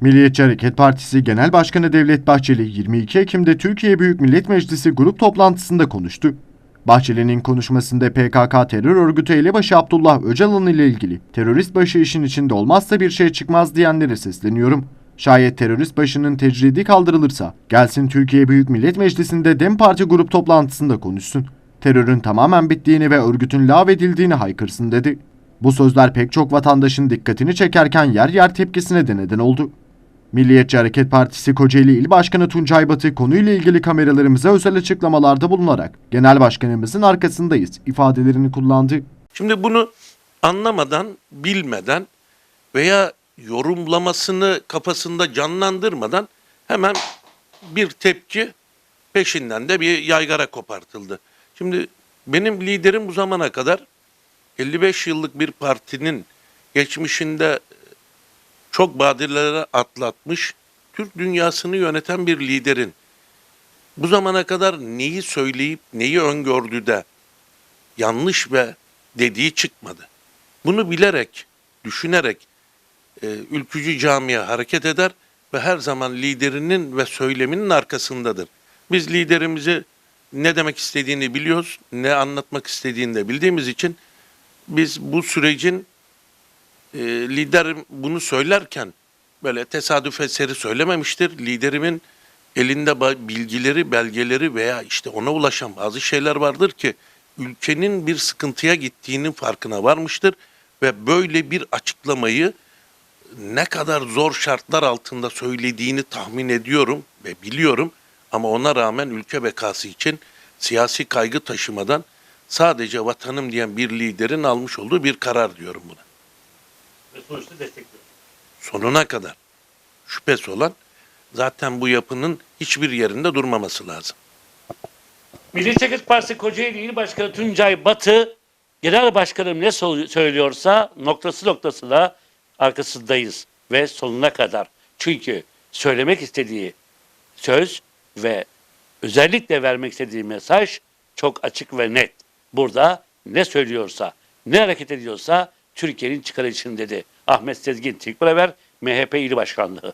Milliyetçi Hareket Partisi Genel Başkanı Devlet Bahçeli 22 Ekim'de Türkiye Büyük Millet Meclisi grup toplantısında konuştu. Bahçeli'nin konuşmasında PKK terör örgütü elebaşı Abdullah Öcalan ile ilgili terörist başı işin içinde olmazsa bir şey çıkmaz diyenlere sesleniyorum. Şayet terörist başının tecridi kaldırılırsa gelsin Türkiye Büyük Millet Meclisi'nde DEM Parti grup toplantısında konuşsun. Terörün tamamen bittiğini ve örgütün lağvedildiğini haykırsın dedi. Bu sözler pek çok vatandaşın dikkatini çekerken yer yer tepkisine de neden oldu. Milliyetçi Hareket Partisi Kocaeli İl Başkanı Tuncay Batı konuyla ilgili kameralarımıza özel açıklamalarda bulunarak genel başkanımızın arkasındayız ifadelerini kullandı. Şimdi bunu anlamadan, bilmeden veya yorumlamasını kafasında canlandırmadan hemen bir tepki peşinden de bir yaygara kopartıldı. Şimdi benim liderim bu zamana kadar 55 yıllık bir partinin geçmişinde çok badireleri atlatmış, Türk dünyasını yöneten bir liderin bu zamana kadar neyi söyleyip neyi öngördü de yanlış ve dediği çıkmadı. Bunu bilerek, düşünerek e, ülkücü camiye hareket eder ve her zaman liderinin ve söyleminin arkasındadır. Biz liderimizi ne demek istediğini biliyoruz, ne anlatmak istediğini de bildiğimiz için biz bu sürecin e, lider bunu söylerken böyle tesadüf eseri söylememiştir. Liderimin elinde bilgileri, belgeleri veya işte ona ulaşan bazı şeyler vardır ki ülkenin bir sıkıntıya gittiğinin farkına varmıştır ve böyle bir açıklamayı ne kadar zor şartlar altında söylediğini tahmin ediyorum ve biliyorum ama ona rağmen ülke bekası için siyasi kaygı taşımadan sadece vatanım diyen bir liderin almış olduğu bir karar diyorum buna. Sonuçta destekliyor. Sonuna kadar şüphesi olan zaten bu yapının hiçbir yerinde durmaması lazım. Milliyetçi Hareket Partisi Kocaeli İl Başkanı Tuncay Batı, Genel Başkanım ne söylüyorsa noktası noktasına arkasındayız ve sonuna kadar. Çünkü söylemek istediği söz ve özellikle vermek istediği mesaj çok açık ve net. Burada ne söylüyorsa, ne hareket ediyorsa Türkiye'nin çıkarı için dedi. Ahmet Sezgin Tilkbrever, MHP İl Başkanlığı.